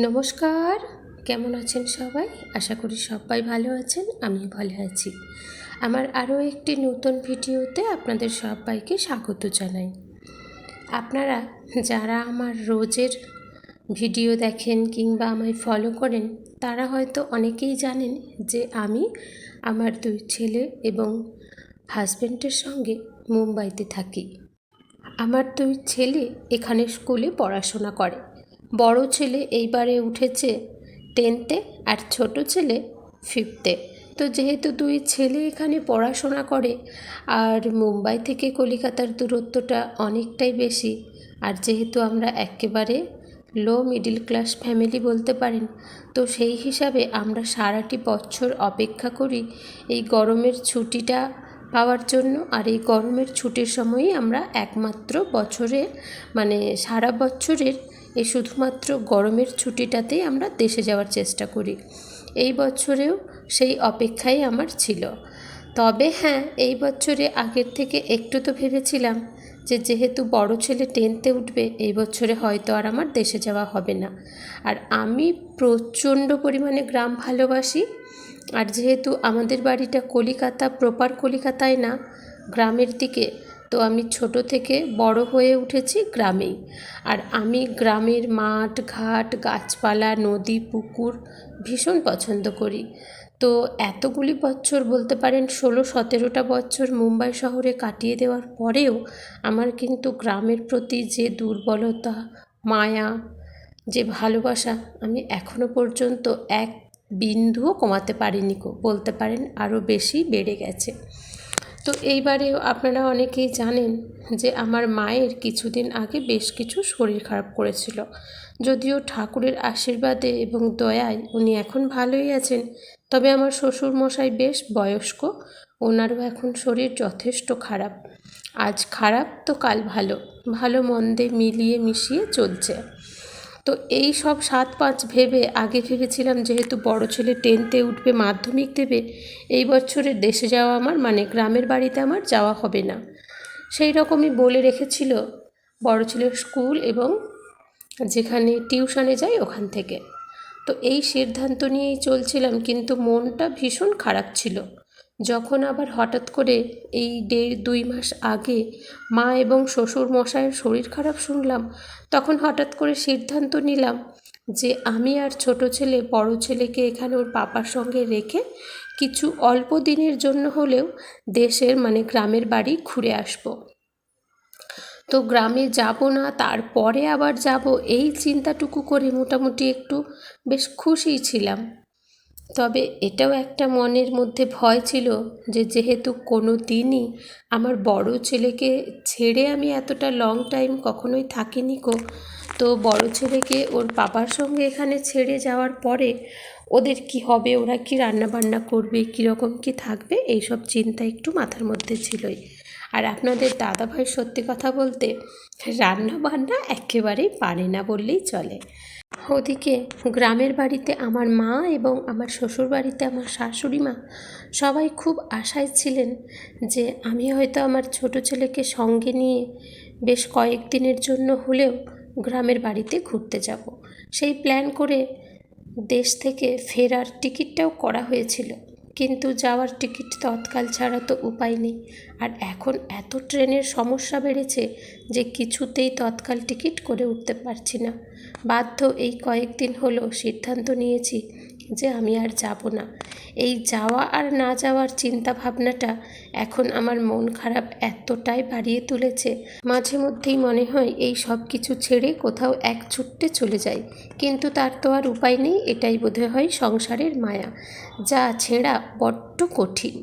নমস্কার। কেমন আছেন সবাই? আশা করি সবাই ভালো আছেন আমি ভালো আছি। আমার আরও একটি নতুন ভিডিওতে আপনাদের সবাইকে স্বাগত জানাই। আপনারা যারা আমার রোজের ভিডিও দেখেন কিংবা আমায় ফলো করেন, তারা হয়তো অনেকেই জানেন যে আমি আমার দুই ছেলে এবং হাজব্যান্ডের সঙ্গে মুম্বাইতে থাকি। আমার দুই ছেলে এখানে স্কুলে পড়াশোনা করে। বড় ছেলে এইবারে উঠেছে টেনতে আর ছোট ছেলে ফিফথে তো যেহেতু দুই ছেলে এখানে পড়াশোনা করে, আর মুম্বাই থেকে কলিকাতার দূরত্বটা অনেকটাই বেশি, আর যেহেতু আমরা একেবারে লো মিডিল ক্লাস ফ্যামিলি বলতে পারেন, তো সেই হিসাবে আমরা সারাটি বছর অপেক্ষা করি এই গরমের ছুটিটা পাওয়ার জন্য, আর এই গরমের ছুটির সময়ই আমরা একমাত্র বছরে মানে সারা বছরের এই শুধুমাত্র গরমের ছুটিটাতেই আমরা দেশে যাওয়ার চেষ্টা করি। এই বছরেও সেই অপেক্ষাই আমার ছিল। তবে হ্যাঁ এই বছরে আগের থেকে একটু তো ভেবেছিলাম যে যেহেতু বড় ছেলে টেনতে উঠবে, এই বছরে হয়তো আর আমার দেশে যাওয়া হবে না। আর আমি প্রচণ্ড পরিমাণে গ্রাম ভালোবাসি। আর যেহেতু আমাদের বাড়িটা কলিকাতা প্রপার কলিকাতায় না, গ্রামের দিকে তো আমি ছোট থেকে বড় হয়ে উঠেছি গ্রামেই। আর আমি গ্রামের মাঠ, ঘাট, গাছপালা, নদী, পুকুর ভীষণ পছন্দ করি। তো এতগুলি বছর বলতে পারেন ষোলো, সতেরোটা বছর মুম্বাই শহরে কাটিয়ে দেওয়ার পরেও আমার কিন্তু গ্রামের প্রতি যে দুর্বলতা, মায়া, যে ভালোবাসা আমি এখনও পর্যন্ত এক বিন্দুও কমাতে পারিনি বলতে পারেন আরও বেশি বেড়ে গেছে। তো এইবারেও আপনারা অনেকেই জানেন যে আমার মায়ের কিছুদিন আগে বেশ কিছু শরীর খারাপ করেছিল। যদিও ঠাকুরের আশীর্বাদে এবং দয়ায় উনি এখন ভালোই আছেন, তবে আমার শ্বশুর মশাই বেশ বয়স্ক, ওনারও এখন শরীর যথেষ্ট খারাপ। আজ খারাপ তো কাল ভালো ভালো মন্দে মিলিয়ে মিশিয়ে চলছে। তো এই সব সাত পাঁচ ভেবে আগে ভেবেছিলাম যেহেতু বড় ছেলে টেনতে উঠবে মাধ্যমিক দেবে, এই বছরে দেশে যাওয়া আমার মানে গ্রামের বাড়িতে আমার যাওয়া হবে না। সেই রকমই বলে রেখেছিল বড় ছেলের স্কুল এবং যেখানে টিউশনে যাই ওখান থেকে। তো এই সিদ্ধান্ত নিয়েই চলছিলাম, কিন্তু মনটা ভীষণ খারাপ ছিল। যখন আবার হঠাৎ করে এই দেড় দুই মাস আগে মা এবং শ্বশুর মশাইয়ের শরীর খারাপ শুনলাম, তখন হঠাৎ করে সিদ্ধান্ত নিলাম যে আমি আর ছোট ছেলে, বড় ছেলেকে এখানে ওর পাপার সঙ্গে রেখে কিছু অল্প দিনের জন্য হলেও দেশের মানে গ্রামের বাড়ি ঘুরে আসব। তো গ্রামে যাব না, তারপরে আবার যাব, এই চিন্তাটুকু করে মোটামুটি একটু বেশ খুশিই ছিলাম। তবে এটাও একটা মনের মধ্যে ভয় ছিল যে যেহেতু কোনো দিনই আমার বড় ছেলেকে ছেড়ে আমি এতটা লং টাইম কখনোই থাকিনি কো তো বড় ছেলেকে ওর বাবার সঙ্গে এখানে ছেড়ে যাওয়ার পরে ওদের কি হবে, ওরা কি রান্নাবান্না করবে কীরকম কি থাকবে, এইসব চিন্তা একটু মাথার মধ্যে ছিলই। আর আপনাদের দাদাভাই সত্যি কথা বলতে রান্না বান্না একেবারেই পারে না বললেই চলে। ওদিকে গ্রামের বাড়িতে আমার মা এবং আমার শ্বশুর বাড়িতে আমার শাশুড়ি মা সবাই খুব আশায় ছিলেন যে আমি হয়তো আমার ছোট ছেলেকে সঙ্গে নিয়ে বেশ কয়েকদিনের জন্য হলেও গ্রামের বাড়িতে ঘুরতে যাব। সেই প্ল্যান করে দেশ থেকে ফেরার টিকিটটাও করা হয়েছিল। কিন্তু যাওয়ার টিকিট তৎকাল ছাড়া তো উপায় নেই। আর এখন এত ট্রেনের সমস্যা বেড়েছে যে কিছুতেই তৎকাল টিকিট করে উঠতে পারছি না। বাধ্য এই কয়েকদিন হলো সিদ্ধান্ত নিয়েছি যে আমি আর যাব না। এই যাওয়া আর না যাওয়ার চিন্তা ভাবনাটা এখন আমার মন খারাপ এতটাই বাড়িয়ে তুলেছে। মাঝে মধ্যেই মনে হয় এই সব কিছু ছেড়ে কোথাও এক ছুট্টে চলে যাই। কিন্তু তার তো আর উপায় নেই, এটাই বোধহয় হয় সংসারের মায়া। যা ছেঁড়া বড্ড কঠিন।